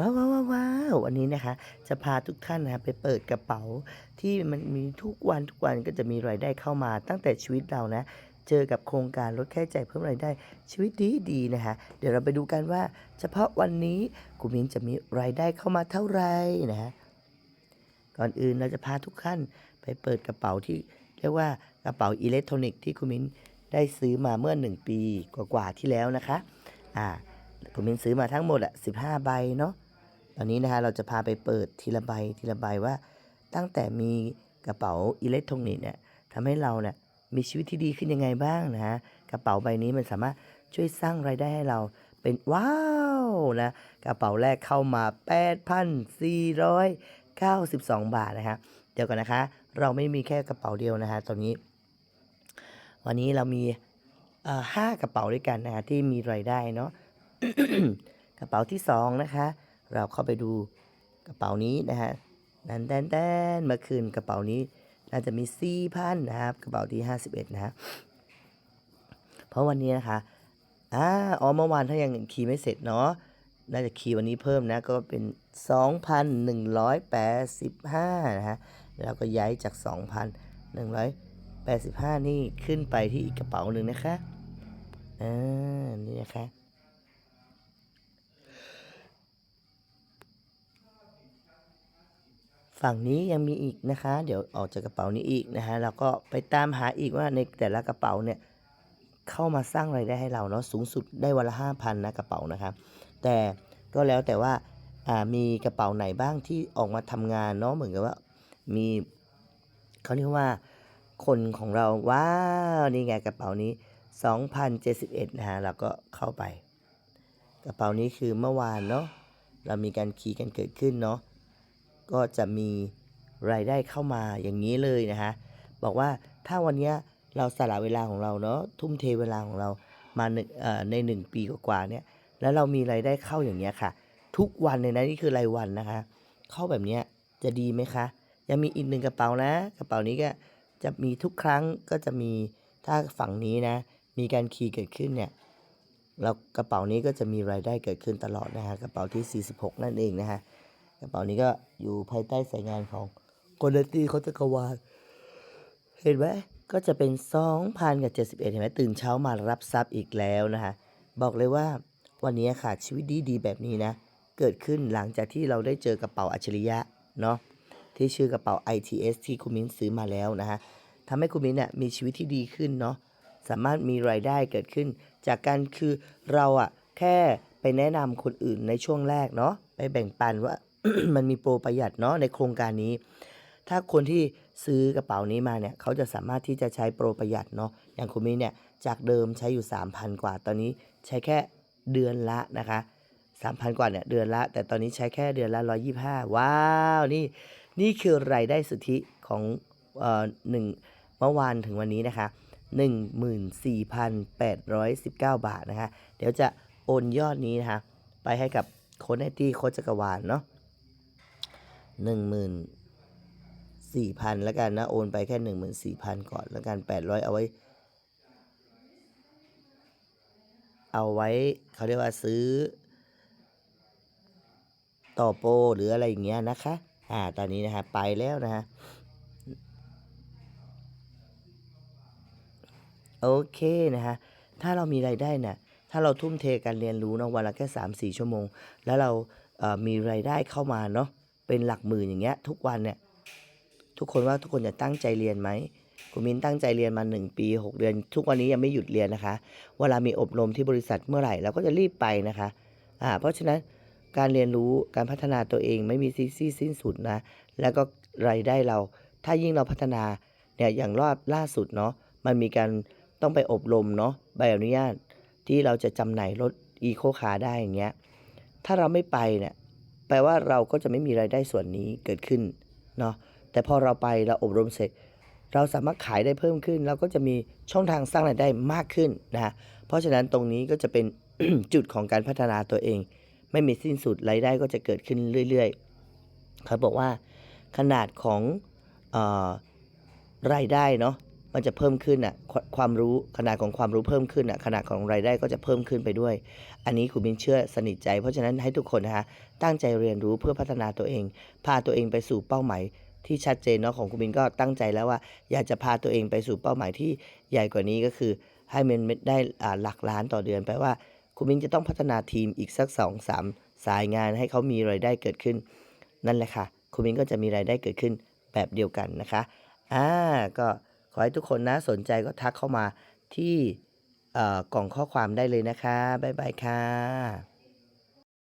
ว้าวว้าวว้าววันนี้นะคะ จะพาทุกท่านนะไปเปิดกระเป๋า ที่มันมีทุกวันทุกวันก็จะมีรายได้เข้ามาตั้งแต่ชีวิตเรานะ เจอกับโครงการลดค่าใช้จ่ายเพิ่มรายได้ชีวิตดีดีนะคะ เดี๋ยวเราไปดูกันว่า เฉพาะวันนี้คุมินจะมีรายได้เข้ามาเท่าไหร่นะฮะก่อนอื่นเราจะพาทุกท่านไปเปิดกระเป๋าที่เรียกว่ากระเป๋าอิเล็กทรอนิกส์ที่คุณมินได้ซื้อมาเมื่อหนึ่งปีกว่าๆที่แล้วนะคะ อ่าคุณมินซื้อมาทั้งหมดอะสิบห้าใบเนาะ ตอนนี้นะคะเราจะพาไปเปิดทีละใบทีละใบว่า ตั้งแต่มีกระเป๋าอิเล็กทรอนิกส์เนี่ยทำให้เราเนี่ยมีชีวิตที่ดีขึ้นยังไงบ้างนะฮะกระเป๋าใบนี้มันสามารถช่วยสร้างรายได้ให้เราเป็นว้าวนะกระเป๋าแรกเข้ามา 8,492 บาทนะฮะเดี๋ยวก่อนนะคะ เราไม่มีแค่กระเป๋าเดียวนะฮะตอนนี้ วันนี้เรามีเอ่อห้ากระเป๋าด้วยกันนะฮะที่มีรายได้เนาะกระเป๋าที่สองนะคะ เราเข้าไปดูกระเป๋านี้นะฮะนันแดนแดนเมื่อคืนกระเป๋านี้น่าจะมีสี่พันนะครับ กระเป๋าที่ห้าสิบเอ็ดนะฮะเพราะวันนี้นะคะอ่าอ๋อเมื่อวานถ้ายังคีย์ไม่เสร็จเนาะน่าจะคีย์วันนี้เพิ่มนะก็เป็นสองพันหนึ่งร้อยแปดสิบห้านะฮะแล้วก็ย้ายจากสองพันหนึ่งร้อยแปดสิบห้านี่ขึ้นไปที่อีกกระเป๋าหนึ่งนะคะอ่านี่นะคะ ฝั่งนี้ยังมีอีกนะคะ เดี๋ยวออกจากกระเป๋านี้อีกนะฮะแล้วก็ไปตามหาอีกว่าในแต่ละกระเป๋าเนี่ยเข้ามาสร้างรายได้ให้เราเนาะสูงสุดได้วันละห้าพันนะกระเป๋านะครับแต่ก็แล้วแต่ว่าอ่ามีกระเป๋าไหนบ้างที่ออกมาทำงานเนาะเหมือนกับว่ามีเขาเรียกว่าคนของเราว้าวนี่ไงกระเป๋านี้2,071นะฮะเราก็เข้าไป กระเป๋านี้คือเมื่อวานเนาะเรามีการคีย์กันเกิดขึ้นเนาะ ก็จะมีรายได้เข้ามาอย่างนี้เลยนะฮะบอกว่าถ้าวันนี้เราสละเวลาของเราเนาะทุ่มเทเวลาของเรามาในหนึ่งปีกว่าๆเนี่ยแล้วเรามีรายได้เข้าอย่างเนี้ยค่ะ ทุกวันเลยนะนี่คือรายวันนะคะ เข้าแบบเนี้ยจะดีไหมคะยังมีอีกหนึ่งกระเป๋านะ กระเป๋านี้ก็จะมีทุกครั้งก็จะมีถ้าฝั่งนี้นะ มีการคีย์เกิดขึ้นเนี่ยแล้วกระเป๋านี้ก็จะมีรายได้เกิดขึ้นตลอดนะฮะกระเป๋าที่ 46 นั่นเองนะฮะ กระเป๋านี้ก็อยู่ภายใต้สายงานของโกลเดตี้เขาจะกวาลเห็นไหมก็จะเป็น 2,000กับ71 เห็นไหมตื่นเช้ามารับทรัพย์อีกแล้วนะคะบอกเลยว่าวันนี้ค่ะชีวิตดีๆแบบนี้นะ เกิดขึ้นหลังจากที่เราได้เจอกระเป๋าอัจฉริยะเนาะที่ชื่อกระเป๋า ITS ที่คุณมิ้นซื้อมาแล้วนะฮะทำให้คุณมิ้นเนี่ยมีชีวิตที่ดีขึ้นเนาะสามารถมีรายได้เกิดขึ้น จากการคือเราอะแค่ไปแนะนำคนอื่นในช่วงแรกเนาะไปแบ่งปันว่า มันมีโปรประหยัดเนาะในโครงการนี้ ถ้าคนที่ซื้อกระเป๋านี้มาเนี่ยเขาจะสามารถที่จะใช้โปรประหยัดเนาะอย่างคุณมิเนี่ยจากเดิมใช้อยู่ 3,000 กว่า ตอนนี้ใช้แค่เดือนละนะคะ3,000 กว่าเนี่ยเดือนละ แต่ตอนนี้ใช้แค่เดือนละ 125 ว้าว นี่นี่คือรายได้สุทธิของเอ่อหนึ่งเมื่อวานถึงวันนี้นะคะ 14,819 บาทนะคะ เดี๋ยวจะโอนยอดนี้นะคะ ไปให้กับโค้ดไอตี้โค้ดจักรวาลเนาะ หนึ่งหมื่นสี่พันแล้วกันนะ โอนไปแค่หนึ่งหมื่นสี่พันก่อนแล้วกันแปดร้อยเอาไว้ เอาไว้เขาเรียกว่าซื้อ ต่อโปรหรืออะไรอย่างเงี้ยนะคะ อ่า ตอนนี้นะฮะ ไปแล้วนะฮะ โอเคนะฮะ ถ้าเรามีรายได้นี่ยถ้าเราทุ่มเทการเรียนรู้เนาะวันละแค่3 4ชั่วโมง แล้วเรามีรายได้เข้ามาเนาะ เป็นหลักหมื่นอย่างเงี้ย ทุกวันเนี่ย ทุกคนว่าทุกคนจะตั้งใจเรียนไหมคุณมิ้นตั้งใจเรียนมา 1 ปี 6 เดือน ทุกวันนี้ยังไม่หยุดเรียนนะคะ เวลามีอบรมที่บริษัทเมื่อไหร่เราก็จะรีบไปนะคะอ่าเพราะฉะนั้นการเรียนรู้การพัฒนาตัวเองไม่มีที่ที่สิ้นสุดนะ แล้วก็รายได้เรา ถ้ายิ่งเราพัฒนาเนี่ยอย่างรอบล่าสุดเนาะมันมีการต้องไปอบรมเนาะใบอนุญาตที่เราจะจำหน่ายรถอีโคคาร์ได้อย่างเงี้ยถ้าเราไม่ไปเนี่ย แปลว่าเราก็จะไม่มีรายได้ส่วนนี้เกิดขึ้นเนาะแต่พอเราไปเราอบรมเสร็จ เราสามารถขายได้เพิ่มขึ้น เราก็จะมีช่องทางสร้างรายได้มากขึ้นนะฮะเพราะฉะนั้นตรงนี้ก็จะเป็นจุดของการพัฒนาตัวเอง ไม่มีสิ้นสุดรายได้ก็จะเกิดขึ้นเรื่อยๆเขาบอกว่าขนาดของออรายได้เนาะ มันจะเพิ่มขึ้นอะความรู้ขนาดของความรู้เพิ่มขึ้นอะขนาดของรายได้ก็จะเพิ่มขึ้นไปด้วย อันนี้คุณมินเชื่อสนิทใจ เพราะฉะนั้นให้ทุกคนนะคะตั้งใจเรียนรู้เพื่อพัฒนาตัวเอง พาตัวเองไปสู่เป้าหมายที่ชัดเจนเนาะของคุณมินก็ตั้งใจแล้วว่า อยากจะพาตัวเองไปสู่เป้าหมายที่ใหญ่กว่านี้ก็คือ ให้มันได้หลักล้านต่อเดือนแปลว่าคุณมินจะต้องพัฒนาทีมอีกสักสองสามสายงานให้เขามีรายได้เกิดขึ้น นั่นแหละค่ะคุณมินก็จะมีรายได้เกิดขึ้นแบบเดียวกันนะคะอ่าก็ ขอให้ทุกคนนะสนใจก็ทักเข้ามาที่กล่องข้อความได้เลยนะคะ บ๊ายบายค่ะ